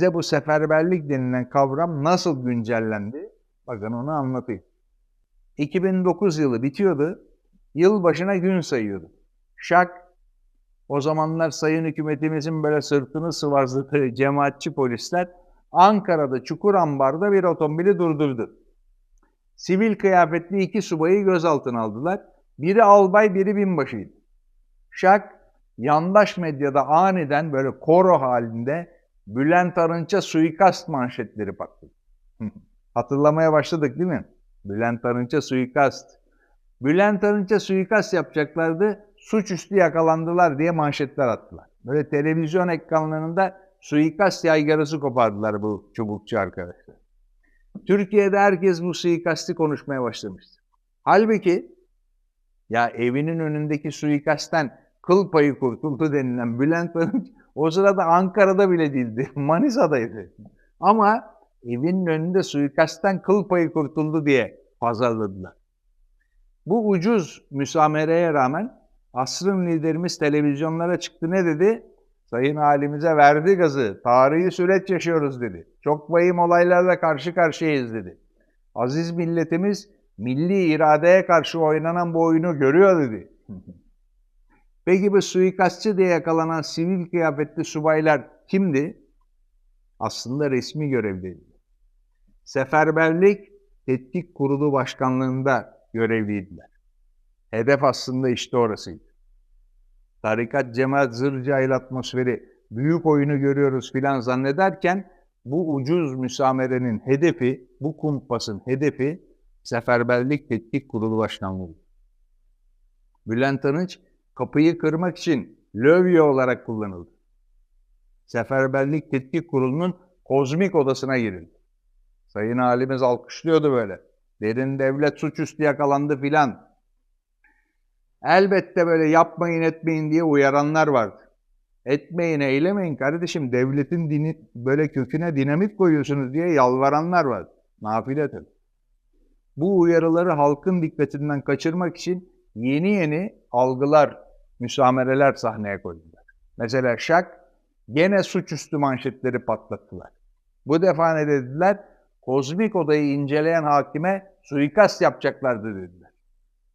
Size bu seferberlik denilen kavram nasıl güncellendi? Bakın onu anlatayım. 2009 yılı bitiyordu. Yıl başına gün sayıyordu. Şak o zamanlar sayın hükümetimizin böyle sırtını sıvazladığı cemaatçi polisler Ankara'da Çukurambar'da bir otomobili durdurdu. Sivil kıyafetli iki subayı gözaltına aldılar. Biri albay, biri binbaşıydı. Şak, yandaş medyada aniden böyle koro halinde Bülent Arınç'a suikast manşetleri patladı. Hatırlamaya başladık değil mi? Bülent Arınç'a suikast. Bülent Arınç'a suikast yapacaklardı, suçüstü yakalandılar diye manşetler attılar. Böyle televizyon ekranlarında suikast yaygarası kopardılar bu çubukçu arkadaşlar. Türkiye'de herkes bu suikasti konuşmaya başlamıştı. Halbuki ya evinin önündeki suikastten kıl payı kurtuldu denilen Bülent Arınç o sırada Ankara'da bile değildi. Manisa'daydı. Ama evinin önünde suikastten kıl payı kurtuldu diye pazarladılar. Bu ucuz müsamereye rağmen asrın liderimiz televizyonlara çıktı ne dedi? Sayın halimize verdi gazı, tarihi süreç yaşıyoruz dedi. Çok vahim olaylarla karşı karşıyayız dedi. Aziz milletimiz milli iradeye karşı oynanan bu oyunu görüyor dedi. Peki bu suikastçı diye yakalanan sivil kıyafetli subaylar kimdi? Aslında resmi görevliydi. Seferberlik Tetkik Kurulu Başkanlığında görevliydiler. Hedef aslında işte orasıydı. Tarikat, cemaat, zır cahil atmosferi, büyük oyunu görüyoruz filan zannederken bu ucuz müsamerenin hedefi, bu kumpasın hedefi Seferberlik Tetkik Kurulu Başkanlığı. Bülent Arınç kapıyı kırmak için lövye olarak kullanıldı. Seferberlik Tetkik Kurulu'nun kozmik odasına girildi. Sayın halimiz alkışlıyordu böyle. Derin devlet suçüstü yakalandı filan. Elbette böyle yapmayın etmeyin diye uyaranlar vardı. Etmeyin eylemeyin kardeşim devletin dini böyle köküne dinamit koyuyorsunuz diye yalvaranlar vardı. Nafile tabii. Bu uyarıları halkın dikkatinden kaçırmak için yeni yeni algılar, müsamereler sahneye koydular. Mesela Şak gene suçüstü manşetleri patlattılar. Bu defa ne dediler? Kozmik odayı inceleyen hakime suikast yapacaklardı dediler.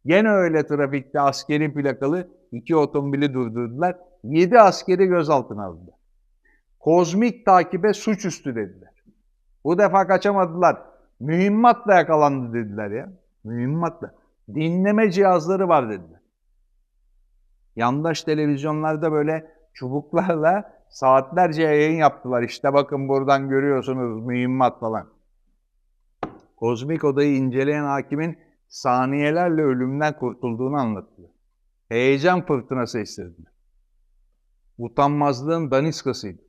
Gene öyle trafikte askeri plakalı iki otomobili durdurdular. Yedi askeri gözaltına aldılar. Kozmik takibe suçüstü dediler. Bu defa kaçamadılar. Mühimmatla yakalandı dediler ya. Mühimmatla. Dinleme cihazları var dediler. Yandaş televizyonlarda böyle çubuklarla saatlerce yayın yaptılar. İşte bakın buradan görüyorsunuz mühimmat falan. Kozmik odayı inceleyen hakimin saniyelerle ölümden kurtulduğunu anlattılar. Heyecan fırtınası estirdiler. Utanmazlığın daniskasıydı.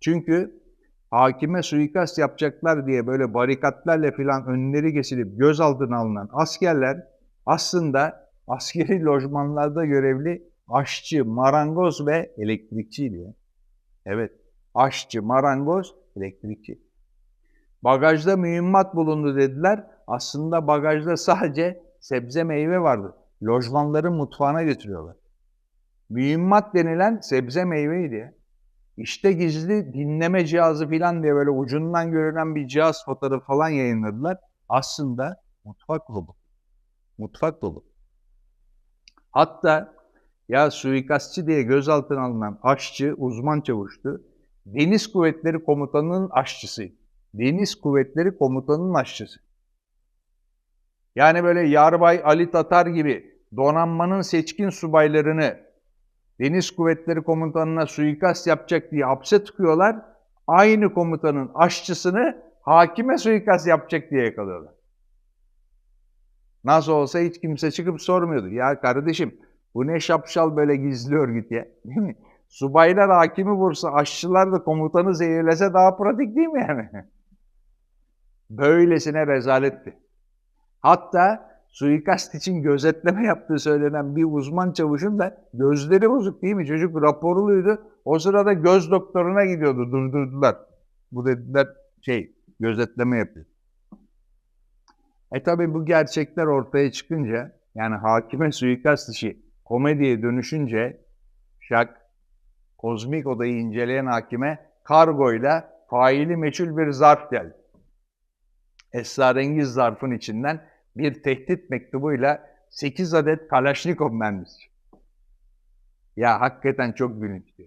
Çünkü hakime suikast yapacaklar diye böyle barikatlarla filan önleri kesilip gözaltına alınan askerler aslında askeri lojmanlarda görevli aşçı, marangoz ve elektrikçiydi. Evet, aşçı, marangoz, elektrikçi. Bagajda mühimmat bulundu dediler. Aslında bagajda sadece sebze meyve vardı. Lojmanların mutfağına götürüyorlar. Mühimmat denilen sebze meyveydi. İşte gizli dinleme cihazı falan diye böyle ucundan görünen bir cihaz fotoğrafı falan yayınladılar. Aslında mutfak dolu. Mutfak dolu. Hatta ya suikastçı diye gözaltına alınan aşçı, uzman çavuştu. Deniz Kuvvetleri Komutanı'nın aşçısıydı. Deniz Kuvvetleri Komutanı'nın aşçısı. Yani böyle Yarbay Ali Tatar gibi donanmanın seçkin subaylarını Deniz Kuvvetleri Komutanı'na suikast yapacak diye hapse tıkıyorlar. Aynı komutanın aşçısını hakime suikast yapacak diye yakalıyorlar. Nasıl olsa hiç kimse çıkıp sormuyordu. Ya kardeşim bu ne şapşal böyle gizli örgüt ya. Değil mi? Subaylar hakimi vursa, aşçılar da komutanı zehirlese daha pratik değil mi yani? Böylesine rezaletti. Hatta suikast için gözetleme yaptığı söylenen bir uzman çavuşun da gözleri bozuk değil mi? Çocuk raporluydu. O sırada göz doktoruna gidiyordu. Durdurdular. Bu dediler şey gözetleme yapıyor. E tabi bu gerçekler ortaya çıkınca yani hakime suikast işi komediye dönüşünce Şak kozmik odayı inceleyen hakime kargoyla faili meçhul bir zarf geldi. Esrarengiz zarfın içinden bir tehdit mektubuyla 8 adet Kalaşnikov mermisi. Ya hakikaten çok gülünçtü.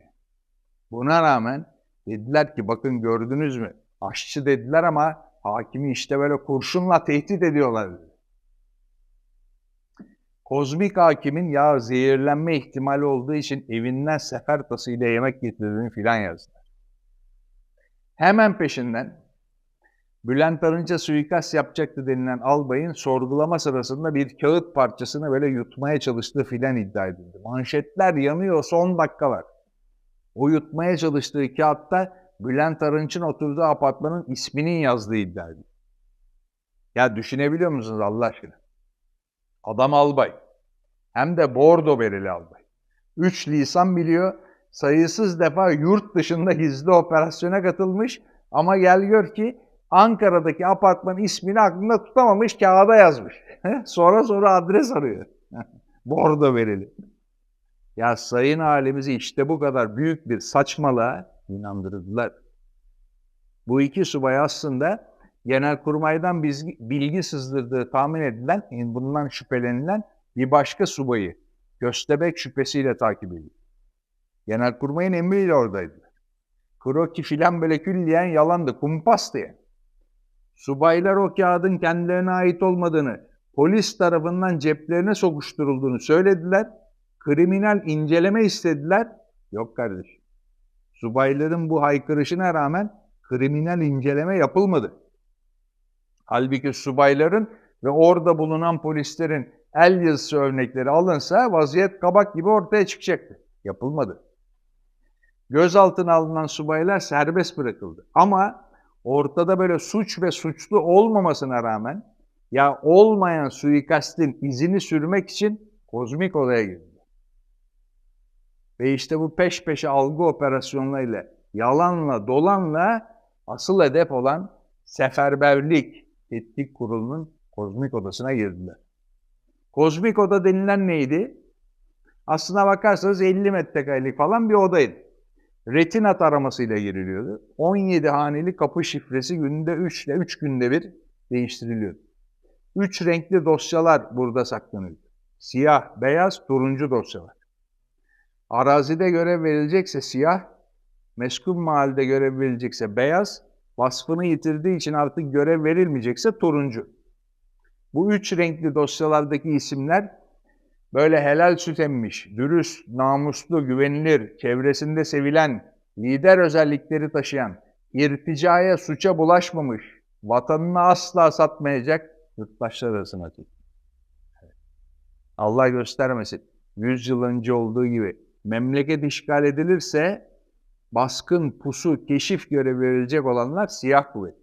Buna rağmen dediler ki bakın gördünüz mü? Aşçı dediler ama hakimi işte böyle kurşunla tehdit ediyorlar dedi. Kozmik hakimin ya zehirlenme ihtimali olduğu için evinden sefer tasıyla yemek getirdiğini filan yazdılar. Hemen peşinden Bülent Arınç'a suikast yapacaktı denilen albayın sorgulama sırasında bir kağıt parçasını böyle yutmaya çalıştığı filan iddia edildi. Manşetler yanıyor, son dakika var. O yutmaya çalıştığı kağıtta Bülent Arınç'ın oturduğu apartmanın isminin yazdığı iddia edildi. Ya düşünebiliyor musunuz Allah aşkına? Adam albay. Hem de bordo bereli albay. Üç lisan biliyor. Sayısız defa yurt dışında gizli operasyona katılmış. Ama gel gör ki Ankara'daki apartmanın ismini aklında tutamamış, kağıda yazmış. sonra sonra adres arıyor. bordo bereli. Ya sayın halimizi işte bu kadar büyük bir saçmalığa inandırdılar. Bu iki subay aslında Genelkurmay'dan bilgi sızdırdığı tahmin edilen, bundan şüphelenilen bir başka subayı göstebek şüphesiyle takip ediyor. Genelkurmay'ın emriyle oradaydılar. Kroki filan böyle külliyen yalandı, kumpas diye. Subaylar o kağıdın kendilerine ait olmadığını, polis tarafından ceplerine sokuşturulduğunu söylediler. Kriminal inceleme istediler. Yok kardeşim. Subayların bu haykırışına rağmen kriminal inceleme yapılmadı. Halbuki subayların ve orada bulunan polislerin el yazısı örnekleri alınsa vaziyet kabak gibi ortaya çıkacaktı. Yapılmadı. Gözaltına alınan subaylar serbest bırakıldı. Ama ortada böyle suç ve suçlu olmamasına rağmen ya olmayan suikastin izini sürmek için kozmik odaya girdi. Ve işte bu peş peşe algı operasyonlarıyla, yalanla, dolanla asıl hedef olan seferberlik etnik kurulunun kozmik odasına girdiler. Kozmik oda denilen neydi? Aslına bakarsanız 50 metrekarelik falan bir odaydı. Retina taramasıyla giriliyordu. 17 haneli kapı şifresi günde 3 ile 3 günde bir değiştiriliyordu. 3 renkli dosyalar burada saklanıyordu. Siyah, beyaz, turuncu dosyalar. Arazide görev verilecekse siyah, meskun mahallede görev verilecekse beyaz, vasfını yitirdiği için artık görev verilmeyecekse turuncu. Bu üç renkli dosyalardaki isimler böyle helal süt emmiş, dürüst, namuslu, güvenilir, çevresinde sevilen, lider özellikleri taşıyan, irticaya, suça bulaşmamış, vatanını asla satmayacak yurttaşlar arasına Allah göstermesin. Yüz yıl önce olduğu gibi memleket işgal edilirse baskın, pusu, keşif görevi verilecek olanlar siyah kuvvet.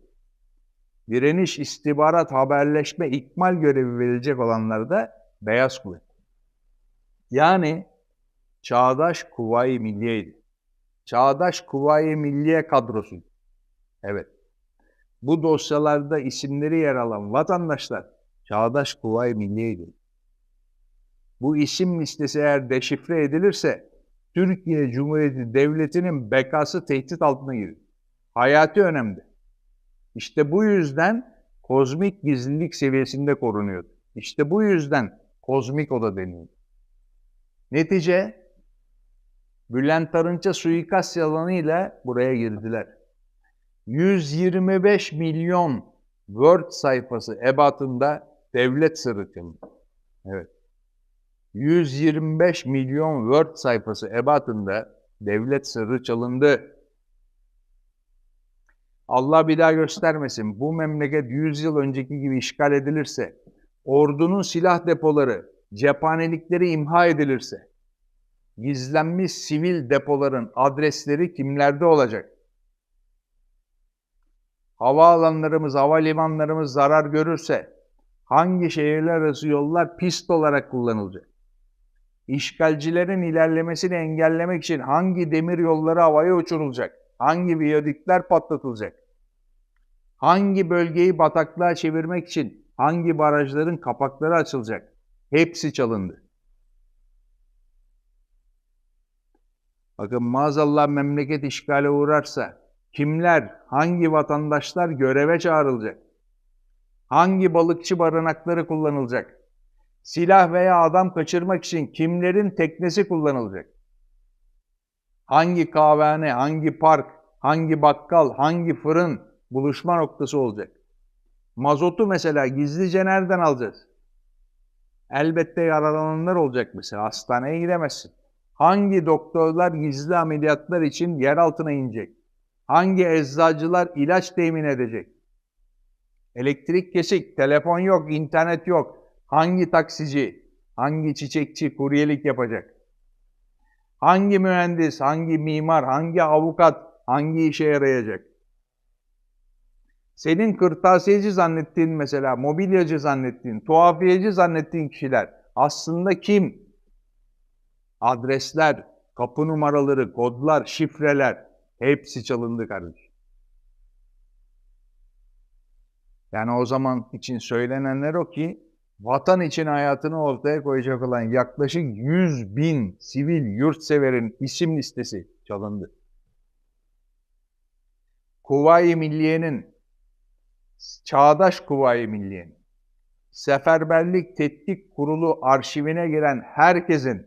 Direniş, istihbarat, haberleşme, ikmal görevi verilecek olanlar da beyaz kuvvet. Yani çağdaş kuvayi milliyeydi. Çağdaş kuvayi milliye kadrosu. Evet. Bu dosyalarda isimleri yer alan vatandaşlar çağdaş kuvayi milliyeydi. Bu isim listesi eğer deşifre edilirse Türkiye Cumhuriyeti Devleti'nin bekası tehdit altına giriyor. Hayati önemli. İşte bu yüzden kozmik gizlilik seviyesinde korunuyordu. İşte bu yüzden kozmik oda deniyordu. Netice Bülent Arınç'a suikast yalanıyla buraya girdiler. 125 milyon Word sayfası ebatında devlet sırrı Evet. 125 milyon Word sayfası ebatında devlet sırrı çalındı. Allah bir daha göstermesin. Bu memleket 100 yıl önceki gibi işgal edilirse, ordunun silah depoları, cephanelikleri imha edilirse, gizlenmiş sivil depoların adresleri kimlerde olacak? Havaalanlarımız, havalimanlarımız zarar görürse hangi şehirler arası yollar pist olarak kullanılacak? İşgalcilerin ilerlemesini engellemek için hangi demir yolları havaya uçurulacak? Hangi viyadükler patlatılacak? Hangi bölgeyi bataklığa çevirmek için hangi barajların kapakları açılacak? Hepsi çalındı. Bakın maazallah memleket işgale uğrarsa kimler, hangi vatandaşlar göreve çağrılacak? Hangi balıkçı barınakları kullanılacak? Silah veya adam kaçırmak için kimlerin teknesi kullanılacak? Hangi kahvehane, hangi park, hangi bakkal, hangi fırın buluşma noktası olacak? Mazotu mesela gizlice nereden alacağız? Elbette yaralananlar olacak mesela. Hastaneye gidemezsin. Hangi doktorlar gizli ameliyatlar için yer altına inecek? Hangi eczacılar ilaç temin edecek? Elektrik kesik, telefon yok, internet yok. Hangi taksici, hangi çiçekçi kuryelik yapacak? Hangi mühendis, hangi mimar, hangi avukat, hangi işe yarayacak? Senin kırtasiyeci zannettiğin mesela, mobilyacı zannettiğin, tuhafiyeci zannettiğin kişiler aslında kim? Adresler, kapı numaraları, kodlar, şifreler hepsi çalındı kardeşim. Yani o zaman için söylenenler o ki vatan için hayatını ortaya koyacak olan yaklaşık 100 bin sivil yurtseverin isim listesi çalındı. Kuvayi Milliye'nin, Çağdaş Kuvayi Milliye'nin, Seferberlik Tetkik Kurulu arşivine giren herkesin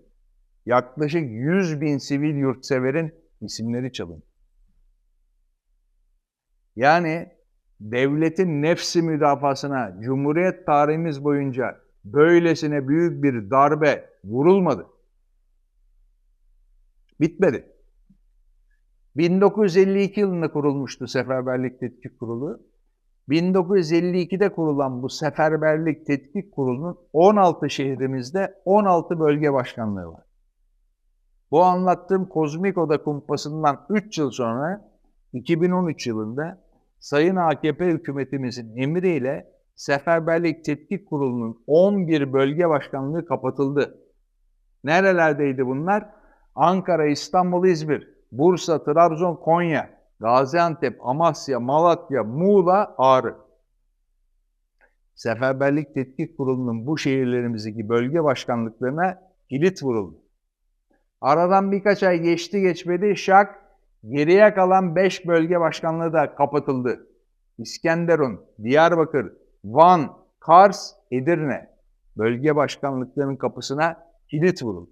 yaklaşık 100 bin sivil yurtseverin isimleri çalındı. Yani devletin nefsi müdafasına Cumhuriyet tarihimiz boyunca böylesine büyük bir darbe vurulmadı. Bitmedi. 1952 yılında kurulmuştu Seferberlik Tetkik Kurulu. 1952'de kurulan bu Seferberlik Tetkik Kurulu'nun 16 şehrimizde 16 bölge başkanlığı var. Bu anlattığım Kozmik Oda kumpasından 3 yıl sonra 2013 yılında Sayın AKP hükümetimizin emriyle Seferberlik Tetkik Kurulu'nun 11 bölge başkanlığı kapatıldı. Nerelerdeydi bunlar? Ankara, İstanbul, İzmir, Bursa, Trabzon, Konya, Gaziantep, Amasya, Malatya, Muğla, Ağrı. Seferberlik Tetkik Kurulu'nun bu şehirlerimizdeki bölge başkanlıklarına kilit vuruldu. Aradan birkaç ay geçti geçmedi şak Geriye kalan 5 bölge başkanlığı da kapatıldı. İskenderun, Diyarbakır, Van, Kars, Edirne bölge başkanlıklarının kapısına kilit vuruldu.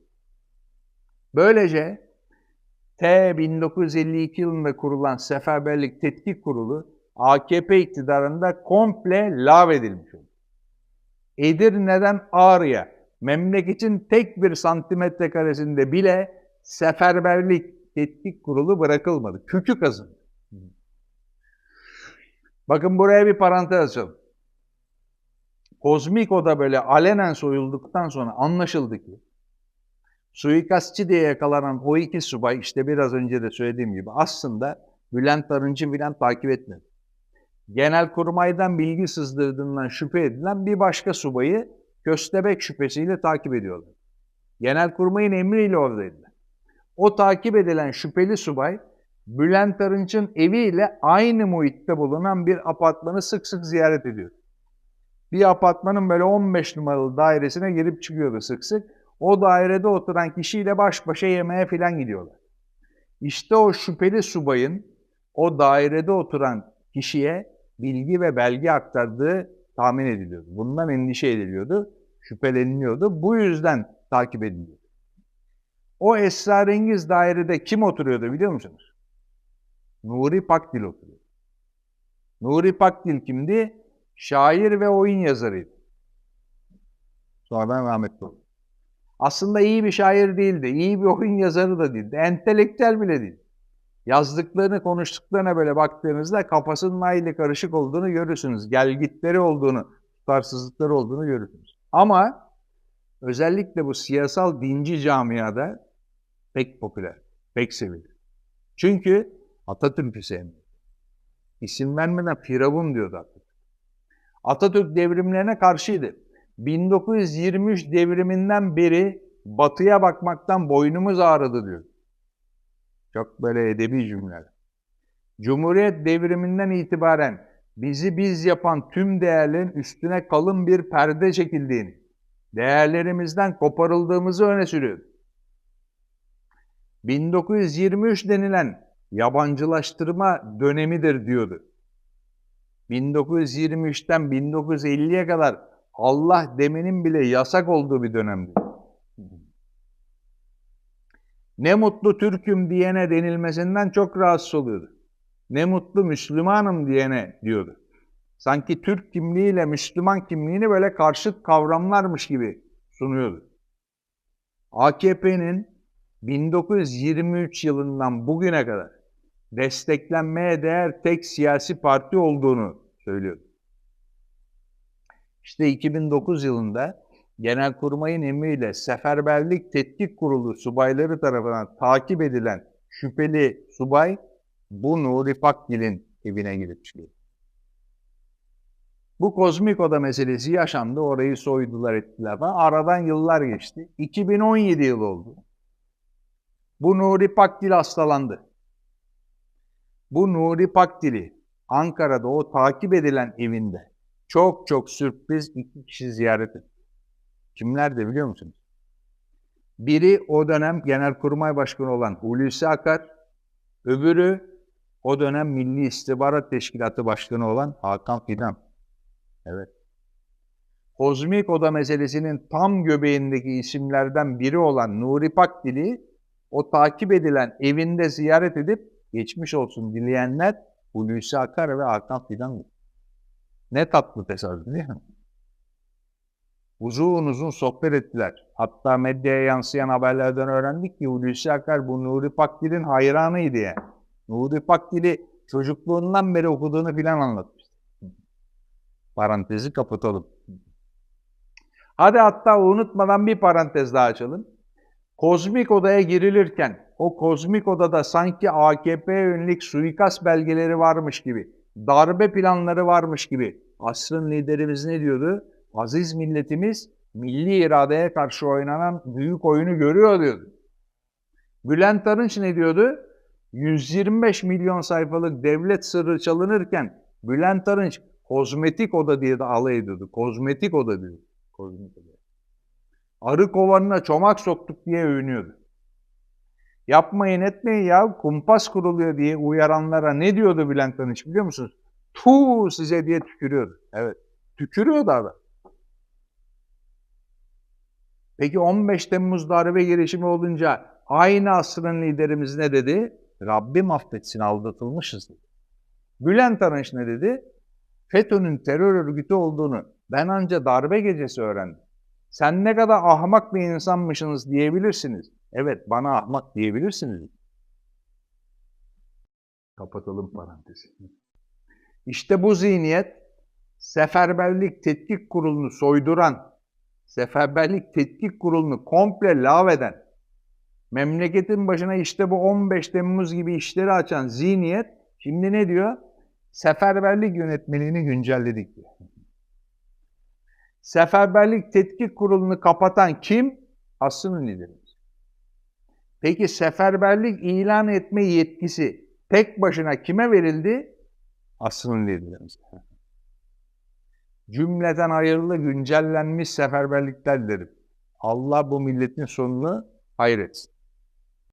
Böylece T 1952 yılında kurulan Seferberlik Tetkik Kurulu AKP iktidarında komple lağvedilmiş oldu. Edirne'den Ağrı'ya memleketin tek bir santimetre karesinde bile seferberlik tetkik kurulu bırakılmadı. Kökü kazındı. Bakın buraya bir parantez açalım. Kozmiko'da böyle alenen soyulduktan sonra anlaşıldı ki suikastçı diye yakalanan o iki subay işte biraz önce de söylediğim gibi aslında Bülent Arınç'ı filan takip etmedi. Genelkurmay'dan bilgi sızdırdığından şüphe edilen bir başka subayı köstebek şüphesiyle takip ediyorlar. Genelkurmay'ın emriyle oradaydılar. O takip edilen şüpheli subay Bülent Arınç'ın eviyle aynı muhitte bulunan bir apartmanı sık sık ziyaret ediyor. Bir apartmanın böyle 15 numaralı dairesine girip çıkıyordu sık sık. O dairede oturan kişiyle baş başa yemeğe filan gidiyorlar. İşte o şüpheli subayın o dairede oturan kişiye bilgi ve belge aktardığı tahmin ediliyordu. Bundan endişe ediliyordu, şüpheleniliyordu. Bu yüzden takip ediliyor. O esrarengiz dairede kim oturuyordu biliyor musunuz? Nuri Pakdil oturuyor. Nuri Pakdil kimdi? Şair ve oyun yazarıydı. Sonradan rahmetli oldu. Aslında iyi bir şair değildi, iyi bir oyun yazarı da değildi, entelektüel bile değil. Yazdıklarını, konuştuklarına böyle baktığınızda kafasının hayli karışık olduğunu görürsünüz. Gelgitleri olduğunu, tutarsızlıkları olduğunu görürsünüz. Ama özellikle bu siyasal dinci camiada pek popüler, pek sevilir. Çünkü Atatürk'ü sevmiyor. İsim vermeden Firavun diyordu Atatürk. Atatürk devrimlerine karşıydı. 1923 devriminden beri batıya bakmaktan boynumuz ağrıdı diyor. Çok böyle edebi cümleler. Cumhuriyet devriminden itibaren bizi biz yapan tüm değerlerin üstüne kalın bir perde çekildiğini, değerlerimizden koparıldığımızı öne sürüyordu. 1923 denilen yabancılaştırma dönemidir diyordu. 1923'ten 1950'ye kadar Allah demenin bile yasak olduğu bir dönemdi. Ne mutlu Türk'üm diyene denilmesinden çok rahatsız oluyordu. Ne mutlu Müslümanım diyene diyordu. Sanki Türk kimliğiyle Müslüman kimliğini böyle karşıt kavramlarmış gibi sunuyordu. AKP'nin 1923 yılından bugüne kadar desteklenmeye değer tek siyasi parti olduğunu söylüyordu. İşte 2009 yılında Genelkurmay'ın emriyle Seferberlik Tetkik Kurulu subayları tarafından takip edilen şüpheli subay bu Nuri Pakdil'in evine girip çıkıyor. Bu kozmik oda meselesi yaşandı, orayı soydular ettiler falan. Aradan yıllar geçti. 2017 yıl oldu. Bu Nuri Pakdil hastalandı. Bu Nuri Pakdil'i Ankara'da o takip edilen evinde çok çok sürpriz iki kişi ziyaret etti. Kimler de biliyor musunuz? Biri o dönem Genelkurmay Başkanı olan Hulusi Akar, öbürü o dönem Milli İstihbarat Teşkilatı Başkanı olan Hakan Fidan. Evet. Kozmik Oda meselesinin tam göbeğindeki isimlerden biri olan Nuri Pakdil'i o takip edilen evinde ziyaret edip geçmiş olsun dileyenler Hulusi Akar ve Hakan Fidan'dır. Ne tatlı tesadüf değil mi? Uzun uzun sohbet ettiler. Hatta medyaya yansıyan haberlerden öğrendik ki Hulusi Akar bu Nuri Pakdil'in hayranıydı yani. Nuri Pakdil'i çocukluğundan beri okuduğunu filan anlatmıştı. Parantezi kapatalım. Hadi hatta unutmadan bir parantez daha açalım. Kozmik odaya girilirken o kozmik odada sanki AKP'ye yönelik suikast belgeleri varmış gibi, darbe planları varmış gibi asrın liderimiz ne diyordu? Aziz milletimiz milli iradeye karşı oynanan büyük oyunu görüyor diyordu. Bülent Arınç ne diyordu? 125 milyon sayfalık devlet sırrı çalınırken Bülent Arınç kozmetik oda diye de alay ediyordu. Kozmetik oda diyor. Kozmetik oda. Arı kovanına çomak soktuk diye övünüyordu. Yapmayın etmeyin ya kumpas kuruluyor diye uyaranlara ne diyordu Bülent Arınç biliyor musunuz? Tu size diye tükürüyordu. Evet. Tükürüyordu adam. Peki 15 Temmuz darbe girişimi olunca aynı asrın liderimiz ne dedi? Rabbim affetsin aldatılmışız dedi. Bülent Arınç ne dedi? FETÖ'nün terör örgütü olduğunu ben anca darbe gecesi öğrendim. Sen ne kadar ahmak bir insanmışsınız diyebilirsiniz. Evet bana ahmak diyebilirsiniz. Kapatalım parantezi. İşte bu zihniyet Seferberlik Tetkik Kurulu'nu soyduran, Seferberlik Tetkik Kurulu'nu komple lağveden, memleketin başına işte bu 15 Temmuz gibi işleri açan zihniyet şimdi ne diyor? Seferberlik yönetmeliğini güncelledik diyor. Seferberlik Tetkik Kurulu'nu kapatan kim? Asrın liderimiz. Peki seferberlik ilan etme yetkisi tek başına kime verildi? Asrın liderimiz. Cümleten hayırlı güncellenmiş seferberlikler derim. Allah bu milletin sonunu hayretsin.